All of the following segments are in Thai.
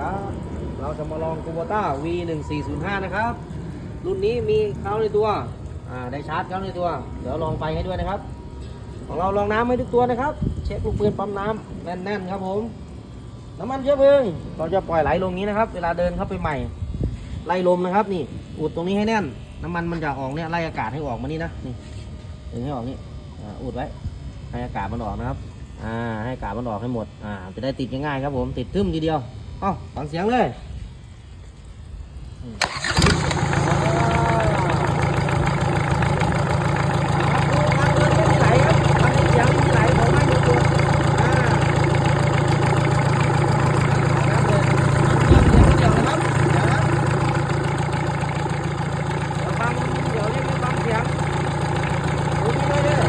ครับ เราจะมาลอง Kubota V1405 นะครับ รุ่นนี้มีเขาในตัว อ่า ได้ชาร์จเขาในตัว เดี๋ยวลองไปให้ด้วยนะครับ ของเราลองน้ำให้ทุกตัวนะครับ เช็คลูกปืนปั๊มน้ำแน่นๆครับผม น้ำมันเชื้อเพลิง เราจะปล่อยไหลลงนี้นะครับ เวลาเดินเข้าไปใหม่ ไล่ลมนะครับ นี่ อุดตรงนี้ให้แน่น น้ำมันมันจะออกเนี่ย ไล่อากาศให้ออกมานี่นะ นี่ดึงให้ออกนี่ อ่า อุดไว้ ให้อากาศมันออกนะครับอ่าให้อากาศมันออกให้หมดอ่าจะได้ติดง่ายๆครับผมติดทึมทีเดียว เอ้าฟังเสียงเลยอืมไหลครับฟังเสียงที่ไหลของมันอยู่ตัวอ่าครับเลยฟังเสียงเดียวนะครับเดี๋ยวนะเดี๋ยวฟังเดี๋ยวเรียกให้ฟังเสียงดูนี่เลยเด้อ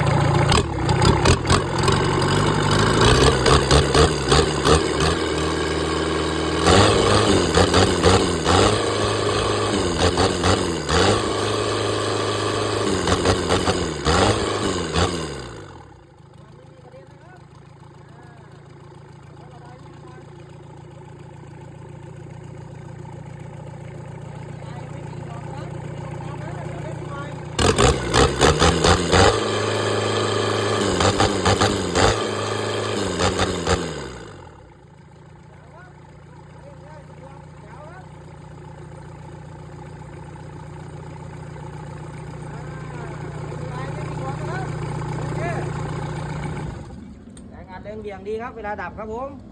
เรงอัดแรงเบี่ยงดีครับ เวลาดับครับผม